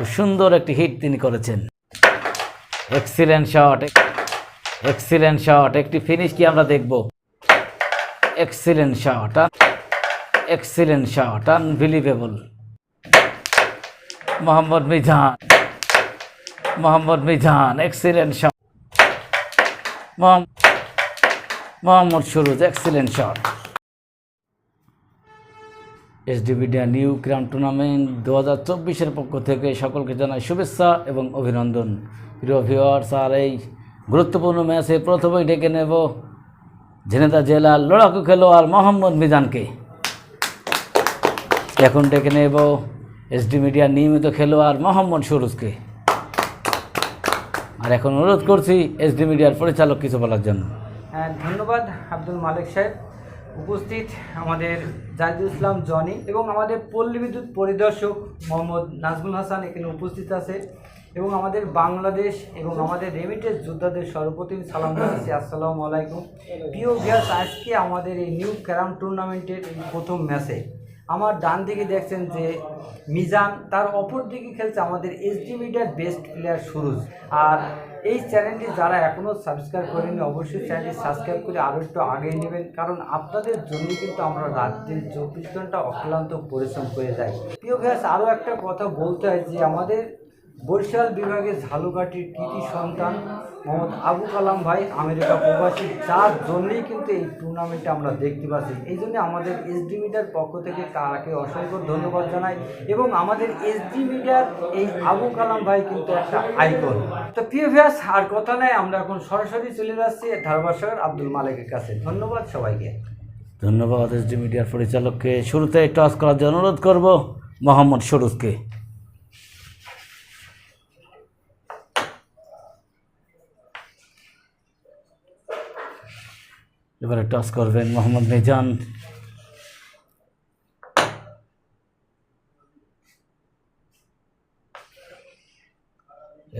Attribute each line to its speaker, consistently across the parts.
Speaker 1: খুব সুন্দর একটি হিট তিনি করেছেন। এক্সিলেন্ট শট এক্সিলেন্ট শট একটি ফিনিশ কি আমরা দেখব? Excellent shot excellent shot unbelievable Mohammad Mizan Mohammad Mizan excellent shot Mohammad Suruj excellent shot এসডিবিডিয়া new ক্রাম টুর্নামেন্ট দু হাজার চব্বিশের পক্ষ থেকে সকলকে জানাই শুভেচ্ছা এবং অভিনন্দন। প্রিয় আর এই গুরুত্বপূর্ণ ম্যাচে প্রথমেই ডেকে নেব ঝিনেদা জেলার লড়াকু খেলোয়াড় মোহাম্মদ মিজানকে। এখন ডেকে নেব এসডি মিডিয়ার নিয়মিত খেলোয়াড় মোহাম্মদ সুরুজকে। আর এখন অনুরোধ করছি এসডি মিডিয়ার পরিচালক কিছু বলার জন্য।
Speaker 2: হ্যাঁ ধন্যবাদ, আব্দুল মালিক সাহেব। উপস্থিত আমাদের জাহিদুল ইসলাম, জনি এবং আমাদের পল্লী বিদ্যুৎ পরিদর্শক মোহাম্মদ নাজমুল হাসান এখানে উপস্থিত আছে। এবং আমাদের বাংলাদেশ এবং আমাদের রেমিটেন্স যোদ্ধাদের সর্বপ্রথম সালাম জানাচ্ছি। আসসালামু আলাইকুম। প্রিয় গ্যাস আজকে আমাদের এই নিউ ক্যারাম টুর্নামেন্টের প্রথম ম্যাচে আমার ডান দিকে দেখছেন যে মিজান, তার অপর দিকে খেলছে আমাদের এসডি মিডিয়ার বেস্ট প্লেয়ার সুরুজ। আর এই চ্যানেলটি যারা এখনও সাবস্ক্রাইব করেনি, অবশ্যই চ্যানেলটি সাবস্ক্রাইব করে আরও একটু আগিয়ে নেবেন। কারণ আপনাদের জন্য কিন্তু আমরা রাত্রি চব্বিশ ঘণ্টা অক্লান্ত পরিশ্রম করে যাই। প্রিয় গ্যাস আরও একটা কথা বলতে হয় যে আমাদের বরিশাল বিভাগের ঝালুকাঠির কৃতি সন্তান মোহাম্মদ আবু কালাম ভাই, আমেরিকা প্রবাসী। যার জন্যই কিন্তু এই টুর্নামেন্টটা আমরা দেখতে পাচ্ছি। এই জন্য আমাদের এসডি মিডিয়ার পক্ষ থেকে তাকে অসংখ্য ধন্যবাদ জানাই এবং আমাদের এসডি মিডিয়ার এই আবু কালাম ভাই কিন্তু একটা আইকন তো প্রিয় ভিয়াস আর কথা নাই, আমরা এখন সরাসরি চলে যাচ্ছি ধারবাসকের আব্দুল মালিকের কাছে। ধন্যবাদ সবাইকে।
Speaker 1: ধন্যবাদ এসডি মিডিয়ার পরিচালককে। শুরুতে টস করার জন্য অনুরোধ করব, মোহাম্মদ সুরুজকে। এবারে টস করবেন মোহাম্মদ মিজান।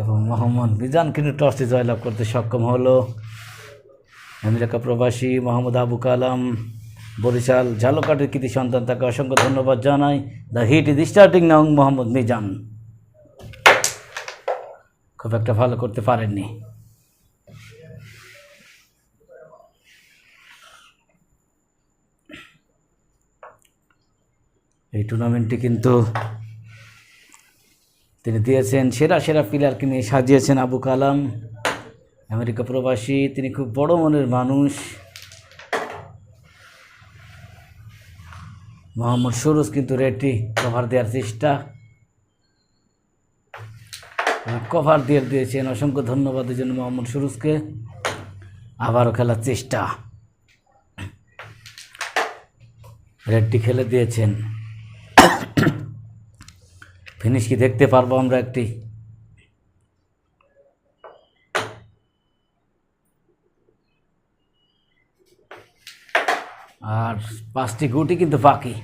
Speaker 1: এবং মোহাম্মদ মিজান কিন্তু টসটি জয়লাভ করতে সক্ষম হলো। আমেরিকা প্রবাসী মোহাম্মদ আবু কালাম, বরিশাল ঝালকাটের কৃতি সন্তান, তাকে অসংখ্য ধন্যবাদ জানাই। The heat is starting now Mohammad Mizan. খুব একটা ভালো করতে পারেননি। টুর্নামেন্টটি কিন্তু তিনি দিয়েছেন সেরা সেরা প্লেয়ারকে নিয়ে সাজিয়েছেন আবু কালাম, আমেরিকা প্রবাসী। তিনি খুব বড় মনের মানুষ। মোহাম্মদ সুরুজ কিন্তু রেডি কভার দেওয়ার চেষ্টা। কভার দিয়ে দিয়েছেন। অসংখ্য ধন্যবাদের জন্য মোহাম্মদ সুরুজকে। আবারও খেলার চেষ্টা। রেডটি খেলে দিয়েছেন। ফিনিশ কি দেখতে পারব আমরা একটি? আর পাঁচটি গুটি কিন্তু বাকি।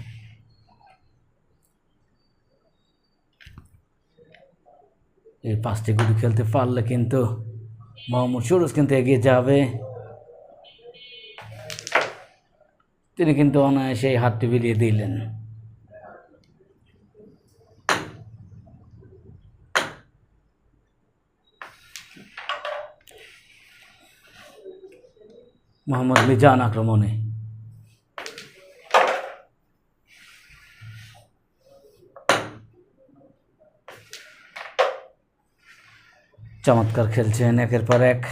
Speaker 1: এই পাঁচটি গুটি খেলতে পারলে কিন্তু মোহাম্মদ সুরজ কিন্তু এগিয়ে যাবে। তিনি কিন্তু অনায়াসে হাতটি বিলিয়ে দিলেন। মোহাম্মদ মিজান আক্রমণে। চমৎকার খেলছেন একের পর এক।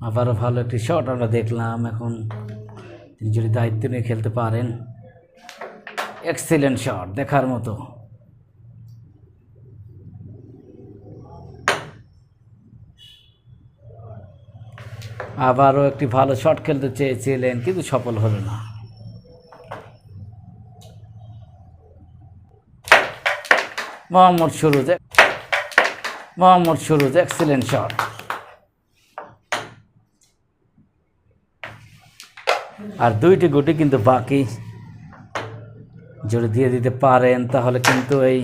Speaker 1: আবারও ভালো একটি শট আমরা দেখলাম। এখন তিনি যদি দায়িত্ব নিয়ে খেলতে পারেন এক্সিলেন্ট শট দেখার মতো। আবারও একটি ভালো শট খেলতে চেয়েছিলেন, কিন্তু সফল হলো না। মোহাম্মদ সুরুজ মোহাম্মদ সুরুজ এক্সিলেন্ট শট আর দুইটি গুটি কিন্তু বাকি। যদি দিয়ে দিতে পারেন, তাহলে কিন্তু এই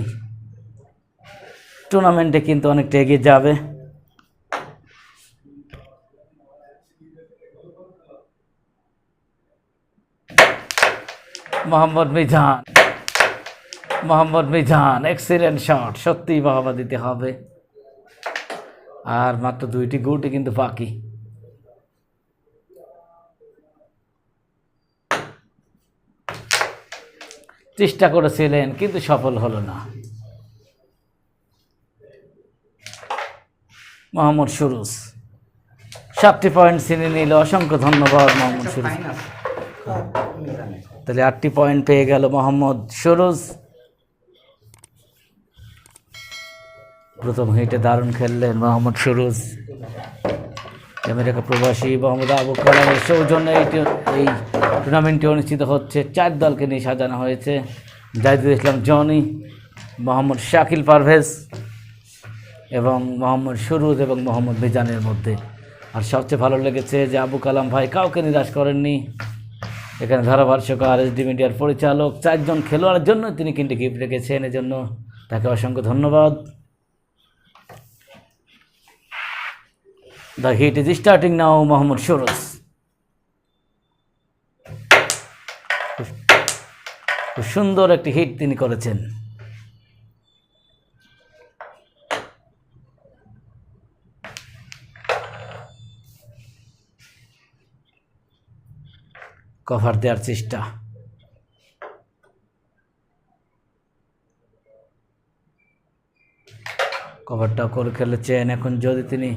Speaker 1: টুর্নামেন্টে কিন্তু অনেকটা এগিয়ে যাবে। মোহাম্মদ মিজান। মোহাম্মদ মিজান এক্সিলেন্ট শট সত্যিই বাহবা দিতে হবে। আর মাত্র দুইটি গুটি কিন্তু বাকি। চেষ্টা করেছিলেন, কিন্তু সফল হলো না। মোহাম্মদ সুরুজ, সাতটি পয়েন্ট ছিনে নিল। অসংখ্য ধন্যবাদ মোহাম্মদ সুরুজ।
Speaker 2: মিজানে।
Speaker 1: তাহলে আটটি পয়েন্ট পেয়ে গেল মোহাম্মদ সুরুজ। প্রথম হিটে দারুণ খেললেন মোহাম্মদ সুরুজ। আমেরিকা প্রবাসী মোহাম্মদ আবু কালামের সৌজন্যে এই এই টুর্নামেন্টটি অনুষ্ঠিত হচ্ছে। চার দলকে নিয়ে সাজানো হয়েছে। জাহিদুল ইসলাম, জনি, মোহাম্মদ শাকিল পারভেজ এবং মোহাম্মদ সুরুজ এবং মোহাম্মদ মিজানের মধ্যে। আর সবচেয়ে ভালো লেগেছে যে আবু কালাম ভাই কাউকে নিরাশ করেননি। এখানে ধারাভাষ্যক আর এস ডি মিডিয়ার পরিচালক, চারজন খেলোয়াড়ের জন্য তিনি কিন্তু গিফট রেখেছেন। এজন্য তাকে অসংখ্য ধন্যবাদ। The heat is starting now Mohammad Suraj খুব সুন্দর একটি হিট তিনি করেছেন। কভার দেওয়ার চেষ্টা। কভারটা করে খেলেছেন। এখন যদি তিনি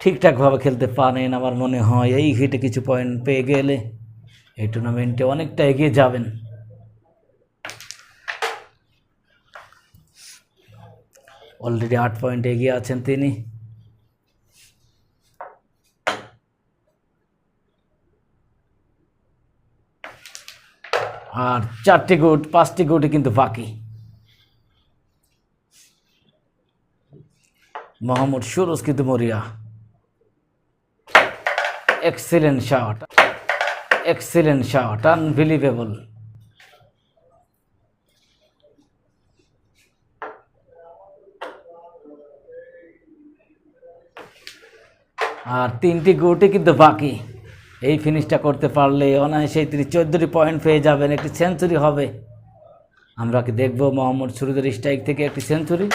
Speaker 1: ঠিকঠাকভাবে খেলতে পারেন, আমার মনে হয় এই হিটে কিছু পয়েন্ট পেয়ে গেলে এই টুর্নামেন্টে অনেকটা এগিয়ে যাবেন। অলরেডি আট পয়েন্ট এগিয়ে আছেন তিনি। আর চারটি গুট, পাঁচটি গুটি কিন্তু বাকি। মোহাম্মদ সুরজ কিন্তু মরিয়া। Excellent shot excellent shot unbelievable আর তিনটি গুটি কিন্তু বাকি। এই ফিনিশটা করতে পারলে অনায়াসেই তিনি চোদ্দোটি পয়েন্ট পেয়ে যাবেন, একটি সেঞ্চুরি হবে। আমরা কি দেখব মোহাম্মদ সুরুদের স্ট্রাইক থেকে একটি সেঞ্চুরি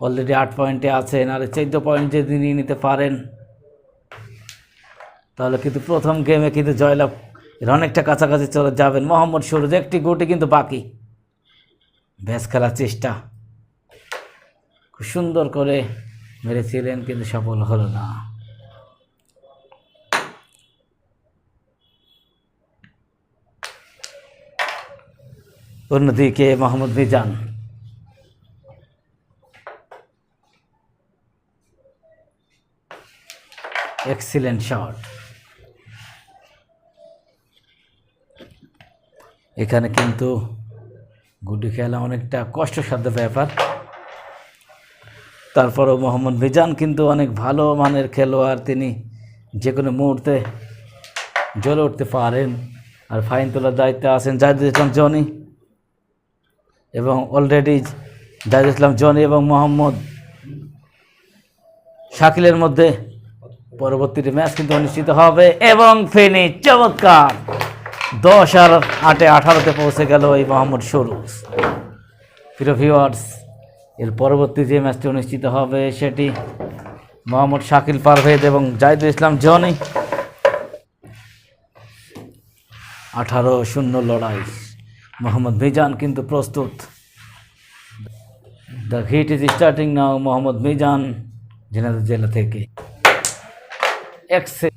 Speaker 1: অলরেডি আট পয়েন্টে আছেন, আর চোদ্দ পয়েন্ট যদি নিয়ে নিতে পারেন, তাহলে কিন্তু প্রথম গেমে কিন্তু জয়লাভ এর অনেকটা কাছাকাছি চলে যাবেন। মোহাম্মদ সুরজ একটি গুটি কিন্তু বাকি। ব্যাস খেলার চেষ্টা। খুব সুন্দর করে মেরেছিলেন, কিন্তু সফল হলো না। অন্যদিকে মোহাম্মদ মিজান এক্সিলেন্ট শট এখানে কিন্তু গুডি খেলা অনেকটা কষ্টসাধ্য ব্যাপার। তারপরও মোহাম্মদ মিজান কিন্তু অনেক ভালো মানের খেলোয়াড়, তিনি যে কোনো মুহূর্তে জ্বলে উঠতে পারেন। আর ফাইন তোলার দায়িত্বে আছেন জাহিদুল ইসলাম জনি এবং অলরেডি জাহিদুল ইসলাম, জনি এবং মোহাম্মদ শাকিলের মধ্যে পরবর্তী ম্যাচ কিন্তু অনুষ্ঠিত হবে এবং ফেনি চমৎকার দশ আর আটে আঠারোতে পৌঁছে গেল এই মোহাম্মদ সরুজ প্রিয় ভিউয়ার্স এর পরবর্তী যে ম্যাচটি অনুষ্ঠিত হবে সেটি মোহাম্মদ শাকিল পারভেদ এবং জাহিদুল ইসলাম, জনি। আঠারো শূন্য লড়াই। মোহাম্মদ মিজান কিন্তু প্রস্তুত। The heat is starting now Mohammad Mizan Jhenaidah জেলা থেকে। এক্সে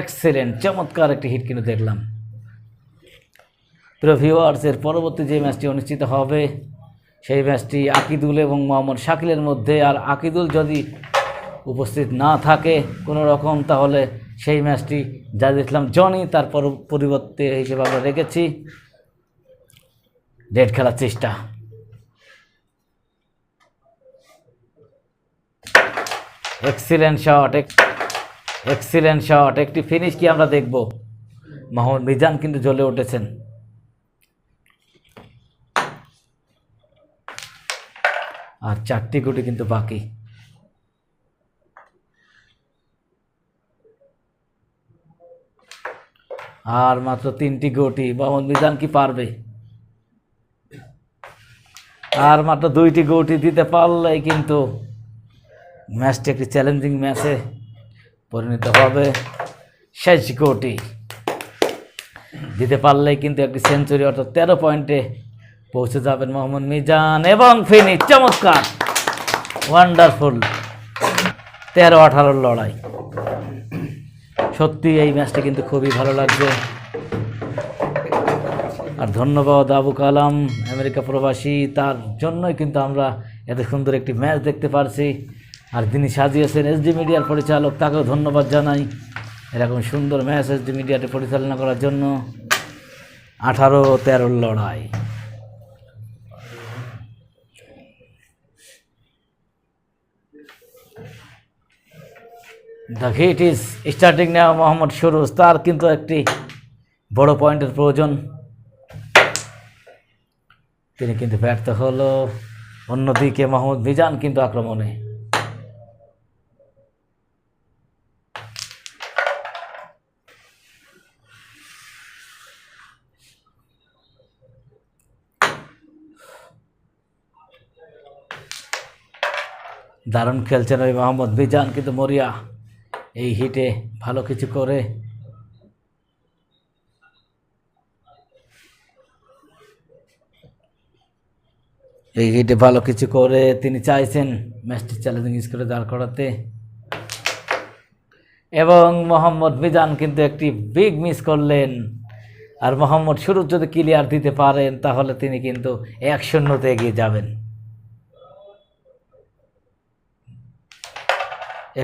Speaker 1: এক্সেলেন্ট চমৎকার একটি হিট কিন্তু দেখলাম। প্রিয় ভিউয়ার্সের পরবর্তী যে ম্যাচটি অনুষ্ঠিত হবে, সেই ম্যাচটি আকিদুল এবং মোহাম্মদ শাকিলের মধ্যে। আর আকিদুল যদি উপস্থিত না থাকে কোনো রকম, তাহলে সেই ম্যাচটি জাহিদ ইসলাম জনি তার পর- পরিবর্তে হিসেবে আমরা রেখেছি। ডেট খেলার চেষ্টা। এক্সিলেন্ট শট এক্সিলেন্ট শট একটি ফিনিশ কি আমরা দেখব? মোহাম্মদ মিজান কিন্তু জ্বলে উঠেছেন। আর চারটি গুটি কিন্তু বাকি। আর মাত্র তিনটি গোটি মোহাম্মদ মিজান কি পারবে? আর মাত্র দুইটি গোটি দিতে পারলে কিন্তু ম্যাচটি একটি চ্যালেঞ্জিং ম্যাচে পরিণত হবে। শেষ গোটি দিতে পারলেই কিন্তু একটি সেঞ্চুরি, অর্থাৎ তেরো পয়েন্টে পৌঁছে যাবেন মোহাম্মদ মিজান। এবং ফিনি চমৎকার ওয়ান্ডারফুল তেরো আঠারোর লড়াই। সত্যি এই ম্যাচটি কিন্তু খুবই ভালো লাগছে। আর ধন্যবাদ আবু কালাম, আমেরিকা প্রবাসী, তার জন্যই কিন্তু আমরা এত সুন্দর একটি ম্যাচ দেখতে পারছি। আর তিনি সাজিয়েছেন এসডি মিডিয়ার পরিচালক, তাকেও ধন্যবাদ জানাই। এরকম সুন্দর ম্যাচ এসডি মিডিয়াতে পরিচালনা করার জন্য আঠারো তেরোর লড়াই। দ্য হিট ইজ স্টার্টিং নেওয়া মোহাম্মদ সুরুজ তার কিন্তু একটি বড় পয়েন্টের প্রয়োজন। তিনি কিন্তু ব্যর্থ হলো। অন্যদিকে মোহাম্মদ মিজান কিন্তু আক্রমণে। দারুণ খেলছেন ওই মোহাম্মদ মিজান, কিন্তু মরিয়া এই হিটে ভালো কিছু করে। এই হিটে ভালো কিছু করে তিনি চাইছেন ম্যাচটি চ্যালেঞ্জিং স্কোরে দাঁড় করাতে। এবং মোহাম্মদ মিজান কিন্তু একটি বিগ মিস করলেন। আর মোহাম্মদ শুরু যদি ক্লিয়ার দিতে পারেন, তাহলে তিনি কিন্তু এক শূন্যতে এগিয়ে যাবেন।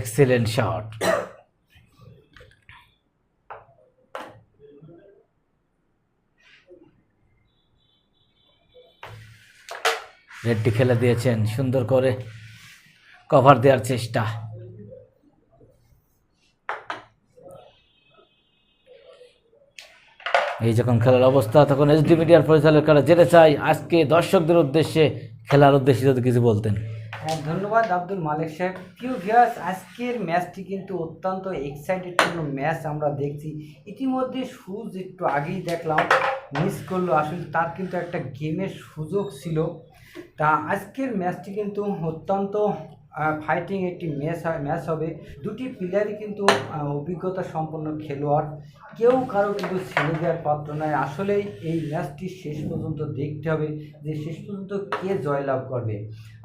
Speaker 1: এক্সিলেন্ট শট রেডটি খেলে দিয়েছেন সুন্দর করে কভার দেওয়ার চেষ্টা। এই যখন খেলার অবস্থা তখন এসডি মিডিয়ার পরিচালকেরা যেতে চাই। আজকে দর্শকদের উদ্দেশ্যে খেলার উদ্দেশ্যে যদি কিছু বলতেন।
Speaker 2: হ্যাঁ, ধন্যবাদ আব্দুল মালিক সাহেব। প্রিয় ভিউয়ার্স আজকের ম্যাচটি কিন্তু অত্যন্ত এক্সাইটেড ম্যাচ আমরা দেখছি। ইতিমধ্যে সুজ একটু আগেই দেখলাম মিস করল। আসলে তার কিন্তু একটা গেমের সুযোগ ছিল। তা আজকের ম্যাচটি কিন্তু অত্যন্ত ফাইটিং একটি ম্যাচ ম্যাচ হবে। দুটি প্লেয়ারই কিন্তু অভিজ্ঞতা সম্পন্ন খেলোয়াড়। কেউ কারও কিন্তু ছেড়ে দেওয়ার পাত্র নয় আসলেই এই ম্যাচটি শেষ পর্যন্ত দেখতে হবে যে শেষ পর্যন্ত কে জয়লাভ করবে।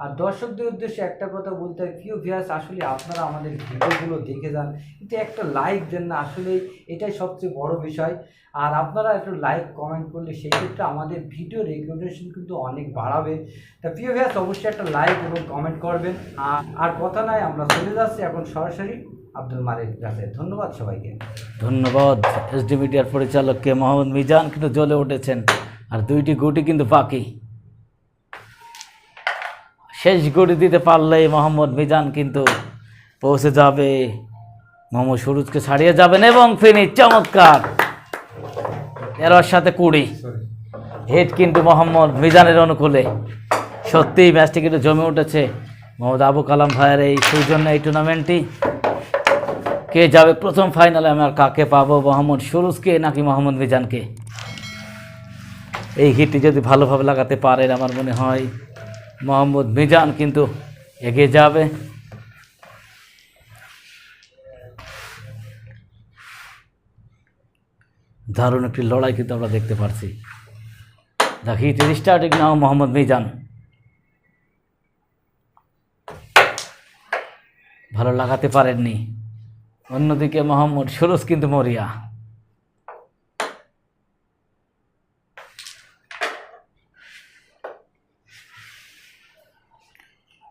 Speaker 2: আর দর্শকদের উদ্দেশ্যে একটা কথা বলতে হয়, প্রিয় ভিয়াস আসলে আপনারা আমাদের ভিডিওগুলো দেখে যান। কিন্তু একটা লাইক দেন না আসলে এটাই সবচেয়ে বড় বিষয়। আর আপনারা একটু লাইক কমেন্ট করলে সেই ক্ষেত্রে আমাদের ভিডিও রেগুলেশন কিন্তু অনেক বাড়াবে। তা প্রিয় ভিয়াস অবশ্যই একটা লাইক এবং কমেন্ট করবেন। আর আর কথা নয় আমরা চলে যাচ্ছি এখন সরাসরি আব্দুল মালিক কাছে। ধন্যবাদ সবাইকে।
Speaker 1: ধন্যবাদ। এসডি মিডিয়ার পরিচালককে মোহাম্মদ মিজান কিন্তু জ্বলে উঠেছেন। আর দুইটি গুটি কিন্তু বাকি। শেষ গুটি দিতে পারলেই মোহাম্মদ মিজান কিন্তু পৌঁছে যাবে। মোহাম্মদ সুরুজকে ছাড়িয়ে যাবেন এবং ফিনি চমৎকার। তেরোর সাথে কুড়ি। হেড কিন্তু মোহাম্মদ মিজানের অনুকূলে। সত্যিই ম্যাচটি কিন্তু জমে উঠেছে। মোহাম্মদ আবু কালাম ভাইয়ের এই সৌজন্য এই টুর্নামেন্টটি কে যাবে প্রথম ফাইনালে আমার কাকে পাবো? মোহাম্মদ সুরুজকে নাকি মোহাম্মদ মিজানকে? এই হিটটি যদি ভালোভাবে লাগাতে পারেন, আমার মনে হয় মোহাম্মদ মিজান কিন্তু এগিয়ে যাবে। দারুণ একটি লড়াই কিন্তু আমরা দেখতে পারছি। The heat starting now Mohammad Mizan. ভালো লাগাতে পারেননি। অন্যদিকে মোহাম্মদ সুরজ কিন্তু মরিয়া।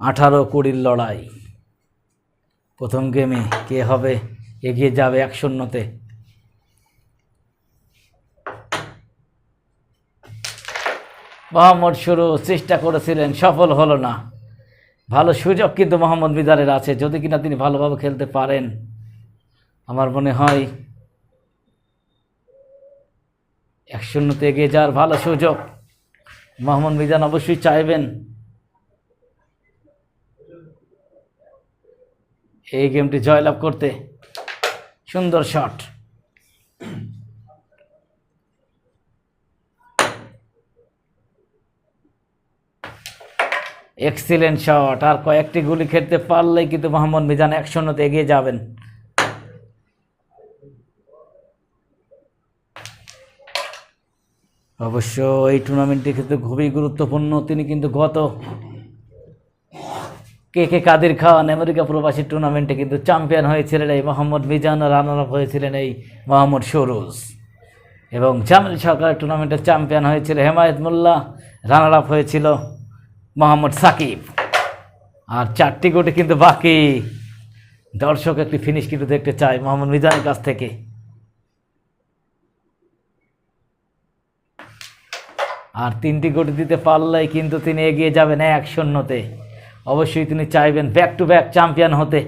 Speaker 1: আঠারো কুড়ির লড়াই। প্রথম গেমে কে হবে? এগিয়ে যাবে এক শূন্যতে। মোহাম্মদ শুরু চেষ্টা করেছিলেন, সফল হলো না। ভালো সুযোগ কিন্তু মোহাম্মদ মিজারের আছে। যদি কিনা তিনি ভালোভাবে খেলতে পারেন, আমার মনে হয় এক শূন্যতে এগিয়ে যাওয়ার ভালো সুযোগ মোহাম্মদ মিজান অবশ্যই চাইবেন। এই গেমটি জয়লাভ করতে। সুন্দর শট। এক্সিলেন্ট শট আর কয়েকটি গুলি খেলতে পারলেই কিন্তু মোহাম্মদ মিজান এক শূন্যতে এগিয়ে যাবেন। অবশ্য এই টুর্নামেন্টটি কিন্তু খুবই গুরুত্বপূর্ণ। তিনি কিন্তু গত কে কে কাদের খান, আমেরিকা প্রবাসী টুর্নামেন্টে কিন্তু চ্যাম্পিয়ন হয়েছিলেন এই মোহাম্মদ মিজান রানার আপ হয়েছিলেন এই মোহাম্মদ সরোজ। এবং জামিল সরকার টুর্নামেন্টের চ্যাম্পিয়ন হয়েছিল, হেমায়ত মোল্লা রানার আপ হয়েছিল। মোহাম্মদ সাকিব। আর চারটি গোটে কিন্তু বাকি। দর্শক, একটি ফিনিশ কিন্তু দেখতে চায় মোহাম্মদ মিজানের কাছ থেকে। আর তিনটি গোটি দিতে পারলেই কিন্তু তিনি এগিয়ে যাবেন এক শূন্যতে। অবশ্যই তিনি চাইবেন ব্যাক টু ব্যাক চ্যাম্পিয়ন হতে।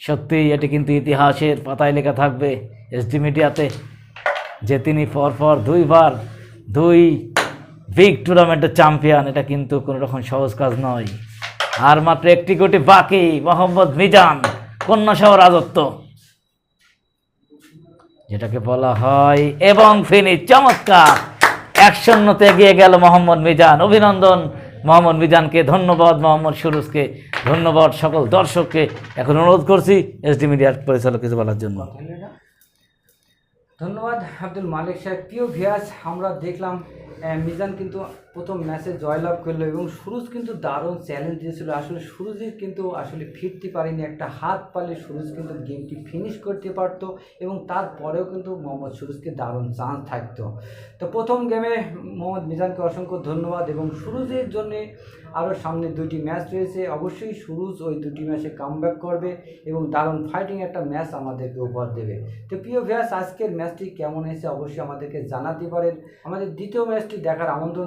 Speaker 1: সত্যি, এটি কিন্তু ইতিহাসের পাতায় লেখা থাকবে। এসডি মিডিয়াতে যে তিনি পরপর দুইবার, দুই বিগ টুর্নামেন্টের চ্যাম্পিয়ন, এটা কিন্তু কোনো রকম সহজ কাজ নয়। আর মাত্র একটি কোটি বাকি, মোহাম্মদ মিজান, কন্যা সহ রাজত্ব। যেটাকে বলা হয় এবং ফিনিশ চমৎকার। এক এগিয়ে গেল মোহাম্মদ মিজান। অভিনন্দন মোহাম্মদ মিজানকে, ধন্যবাদ মোহাম্মদ সুরুজকে, ধন্যবাদ সকল দর্শককে। এখন অনুরোধ করছি এসডি মিডিয়ার পরিচালক কিছু বলার জন্য।
Speaker 2: ধন্যবাদ। আব্দুল মালিক সাহেব, প্রিয় ভিয়াস আমরা দেখলাম মিজান কিন্তু প্রথম ম্যাচে জয়লাভ করল এবং সুরজ কিন্তু দারুণ চ্যালেঞ্জ দিয়েছিল। আসলে সুরজের কিন্তু আসলে ফিরতে পারেনি, একটা হাত পালে সুরজ কিন্তু গেমটি ফিনিশ করতে পারতো এবং তারপরেও কিন্তু মোহাম্মদ সুরজকে দারুণ চান্স থাকতো। তো প্রথম গেমে মোহাম্মদ মিজানকে অসংখ্য ধন্যবাদ এবং সুরজের জন্যে আরও সামনে দুটি ম্যাচ রয়েছে। অবশ্যই সুরুজ ওই দুটি ম্যাচে কামব্যাক করবে এবং দারুণ ফাইটিং একটা ম্যাচ আমাদেরকে উপহার দেবে। তো প্রিয় ভ্যাস আজকের ম্যাচটি কেমন হয়েছে অবশ্যই আমাদেরকে জানাতে পারেন। আমাদের দ্বিতীয় ম্যাচটি দেখার আমন্ত্রণ